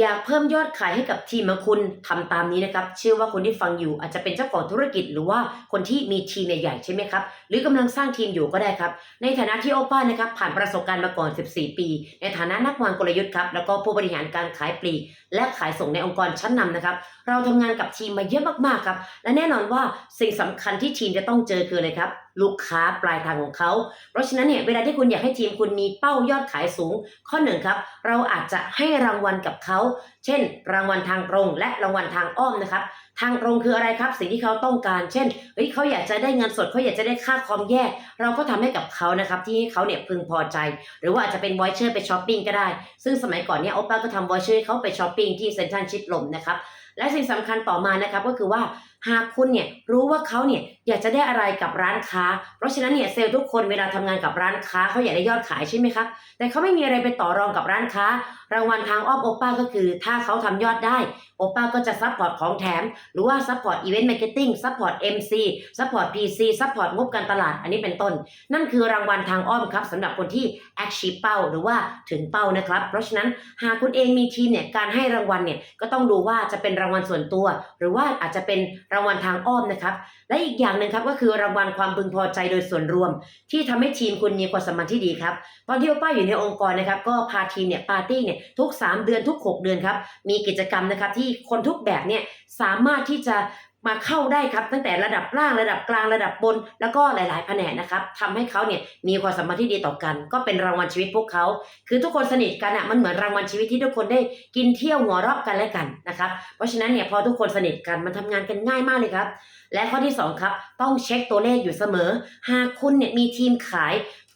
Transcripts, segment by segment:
อยากเพิ่มยอดขายให้กับทีมของคุณทำตามนี้นะครับ เชื่อว่าคนที่ฟังอยู่อาจจะเป็นเจ้าของธุรกิจ หรือว่าคนที่มีทีมใหญ่ๆใช่ไหมครับ หรือกำลังสร้างทีมอยู่ก็ได้ครับ ในฐานะที่โอป้านะครับผ่านประสบการณ์มาก่อน 14 ปี ในฐานะนักวางกลยุทธ์ครับแล้วก็ผู้บริหารการขายปลีก และขายส่งในองค์กรชั้นนำนะครับ เราทำงานกับทีมมาเยอะมากๆครับ และแน่นอนว่าสิ่งสำคัญที่ทีมจะต้องเจอคืออะไรครับ ลูกค้าปลายทางของเขา เพราะฉะนั้นเนี่ยเวลาที่คุณอยากให้ทีมคุณมีเป้ายอดขายสูง ข้อหนึ่งครับเราอาจจะให้รางวัลกับเขา เช่น รางวัลทางตรง และรางวัลทางอ้อมนะครับ ทางตรงคืออะไรครับ สิ่งที่เขาต้องการ เช่นเฮ้ยเขาอยากจะได้เงินสดเขาอยากจะได้ค่าคอมแยก เราก็ทำให้กับเขานะครับที่ให้เขาเนี่ยพึงพอใจ หรือว่าอาจจะเป็นวอยเชอร์ไปช้อปปิ้งก็ได้ ซึ่งสมัยก่อนเนี่ยโอป้าก็ทำวอยเชอร์ให้เขาไปช้อปปิ้งที่เซ็นทรัลชิดลมนะครับและสิ่งสำคัญต่อมานะครับก็คือว่าหากคุณเนี่ยรู้ว่าเขาเนี่ยอยากจะได้อะไรกับร้านค้า เพราะฉะนั้นเนี่ยเซลล์ทุกคนเวลาทำงานกับร้านค้าเขาอยากได้ยอดขายใช่ไหมครับแต่เขาไม่มีอะไรไปต่อรองกับร้านค้า รางวัลทางอ้อมโอป้าก็คือ ถ้าเขาทำยอดได้โอป้าก็จะซัพพอร์ตของแถม หรือว่าซัพพอร์ตอีเวนต์มาร์เก็ตติ้งซัพพอร์ต MC ซัพพอร์ต PC ซัพพอร์ตงบการตลาดอันนี้เป็นต้น นั่นคือรางวัลทางอ้อมครับสำหรับคนที่ achieve เป้าหรือว่าถึงเป้านะครับ เพราะฉะนั้นหากคุณเองมีทีมเนี่ยการให้รางวัลเนี่ยก็ต้องดูว่าจะเป็นรางวัลส่วนตัว หรือว่าอาจจะเป็นรางวัลทางอ้อมนะครับ และอีกอย่างหนึ่งครับก็คือรางวัลความพึงพอใจโดยส่วนรวม ที่ทำให้ทีมคุณมีความสัมพันธ์ที่ดีครับตอนที่โอป้าอยู่ในองค์กรนะครับ ก็พาทีมเนี่ยปาร์ตี้เนี่ยทุก 3 เดือนทุก 6 เดือนครับมีกิจกรรมนะครับที่คนทุกแบบเนี่ยสามารถที่จะ มาเข้าได้ครับ ตั้งแต่ระดับล่างระดับกลางระดับบน แล้วก็หลาย ๆ แผนกนะครับทำให้เขาเนี่ยมีความสัมพันธ์ที่ดีต่อกัน ก็เป็นรางวัลชีวิตพวกเขา คือทุกคนสนิทกันอะมันเหมือนรางวัลชีวิตที่ทุกคนได้กินเที่ยวหัวเราะกันและกันนะครับเพราะฉะนั้นเนี่ยพอทุกคนสนิทกันมันทำงานกันง่ายมากเลยครับ และข้อที่สองครับต้องเช็คตัวเลขอยู่เสมอ หากคุณเนี่ยมีทีมขาย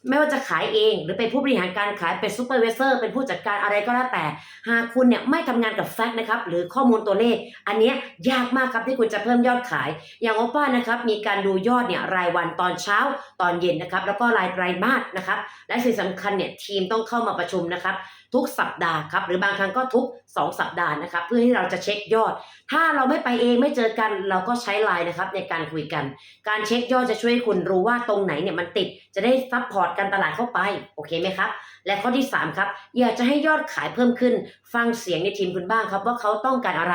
ไม่ว่าจะขายเองหรือเป็นผู้บริหารการขายเป็นซูเปอร์เวเซอร์เป็นผู้จัดการอะไรก็แล้วแต่ หากคุณเนี่ยไม่ทำงานกับแฟกต์นะครับหรือข้อมูลตัวเลข อันนี้ยากมากครับที่คุณจะเพิ่มยอดขาย อย่างโอป้านะครับมีการดูยอดเนี่ยรายวันตอนเช้าตอนเย็นนะครับแล้วก็รายไตรมาสนะครับและสิ่งสำคัญเนี่ยทีมต้องเข้ามาประชุมนะครับทุกสัปดาห์ครับหรือบางครั้งก็ทุก 2 สัปดาห์นะครับ เพื่อที่เราจะเช็คยอด ถ้าเราไม่ไปเองไม่เจอกันเราก็ใช้ไลน์นะครับในการคุยกัน การเช็คยอดจะช่วยให้คุณรู้ว่าตรงไหนเนี่ยมันติดจะได้ซัพพอร์ตการตลาดเข้าไป โอเคไหมครับ และข้อที่ 3 ครับ อยากจะให้ยอดขายเพิ่มขึ้น ฟังเสียงในทีมคุณบ้างครับ ว่าเขาต้องการอะไร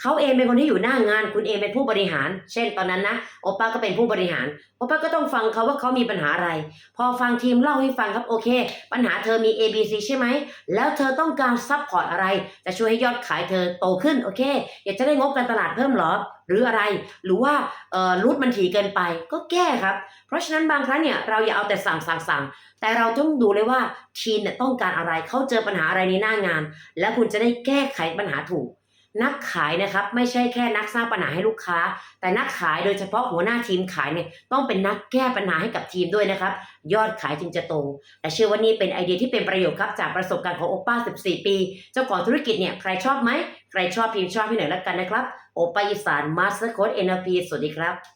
เขาเองเป็นคนที่อยู่หน้างาน คุณเองเป็นผู้บริหาร เช่นตอนนั้นนะโอป้าก็เป็นผู้บริหารโอป้าก็ต้องฟังเขาว่าเขามีปัญหาอะไร พอฟังทีมเล่าให้ฟังครับโอเค ปัญหาเธอมี A B C ใช่ไหมแล้วเธอต้องการซัพพอร์ตอะไรจะช่วยให้ยอดขายเธอโตขึ้นโอเคอยากจะได้งบการตลาดเพิ่มหรอหรืออะไร หรือว่าเอ่อรูทมันถี่เกินไปก็แก้ครับ เพราะฉะนั้นบางครั้งเนี่ยเราอย่าเอาแต่สั่งสั่งสั่งแต่เราต้องดูเลยว่าทีมเนี่ยต้องการอะไรเขาเจอปัญหาอะไรในหน้างาน แล้วคุณจะได้แก้ไขปัญหาถูก นักขายนะครับไม่ใช่แค่นักสร้างปัญหาให้ลูกค้า แต่นักขายโดยเฉพาะหัวหน้าทีมขายเนี่ยต้องเป็นนักแก้ปัญหาให้กับทีมด้วยนะครับ ยอดขายจึงจะโตแต่เชื่อว่านี่เป็นไอเดียที่เป็นประโยชน์ครับจากประสบการณ์ของโอป้า 14 ปี เจ้าของธุรกิจเนี่ยใครชอบไหมใครชอบพิมพ์ชอบพี่หน่อยแล้วกันนะครับโอป้าอีสานมาสเตอร์โค้ดเอ็นพีสวัสดีครับ